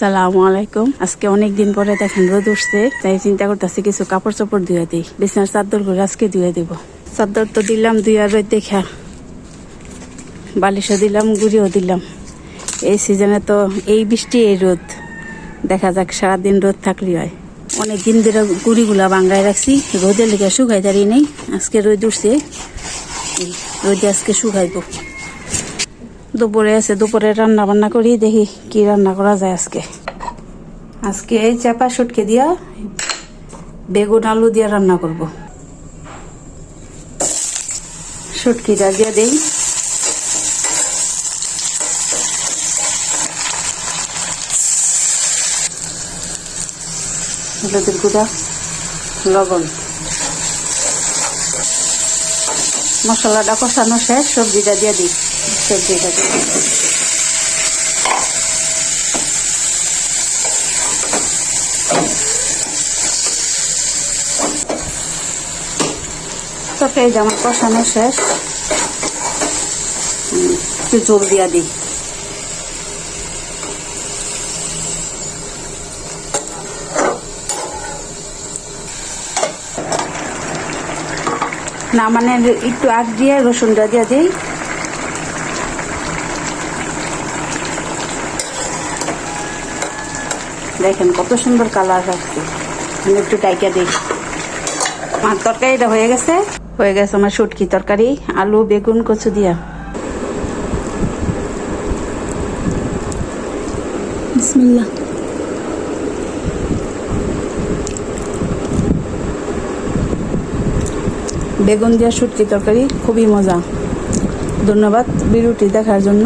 আসসালামু আলাইকুম। আজকে অনেক দিন পরে দেখেন রোদ উঠছে, তাই চিন্তা করতেছি কিছু কাপড় চোপড় ধুয়ে দিই, বিছানার চাদর করে আজকে ধুয়ে দিব। চাদর তো দিলাম আর রোদ দেখা, বালিশও দিলাম, গুড়িও দিলাম। এই সিজনে তো এই বৃষ্টি, এই রোদ। দেখা যাক সারাদিন রোদ থাকলে হয়। অনেক দিন ধরে গুড়িগুলা বাঙ্গায় রাখছি, রোদের লেগে শুকাই দাঁড়িয়ে নেই। আজকে রোদ উঠছে রোদে আজকে শুকাইবো। দুপুরে আছে, দুপুরে রান্না বান্না করি, দেখি কি রান্না করা যায় আজকে। আজকে এই চাপা সুটকে দিয়া বেগুন আলু দিয়ে রান্না করব। সুটকিটা দিয়ে দেই। হলুদের গুঁড়া, লবণ। মশলাটা কষানো শেষ, সবজিটা দিয়ে দিই। সবজিটা দিয়ে তো পেঁয়াজ যেমন কষানো শেষ। একটু জল দিয়ে দিই। না মানে একটু আগ দিয়ে, রসুনটা দিয়ে দিই। দেখেন কত সুন্দর কালার আসছে। আমি একটু ডাইকা দিই। আমার তরকারিটা হয়ে গেছে। হয়ে গেছে আমার শুটকি তরকারি, আলু, বেগুন, কচু দিয়া। বিসমিল্লাহ। বেগুন দিয়া শুটকি তরকারি খুবই মজা। ধন্যবাদ বিরুটি দেখার জন্য।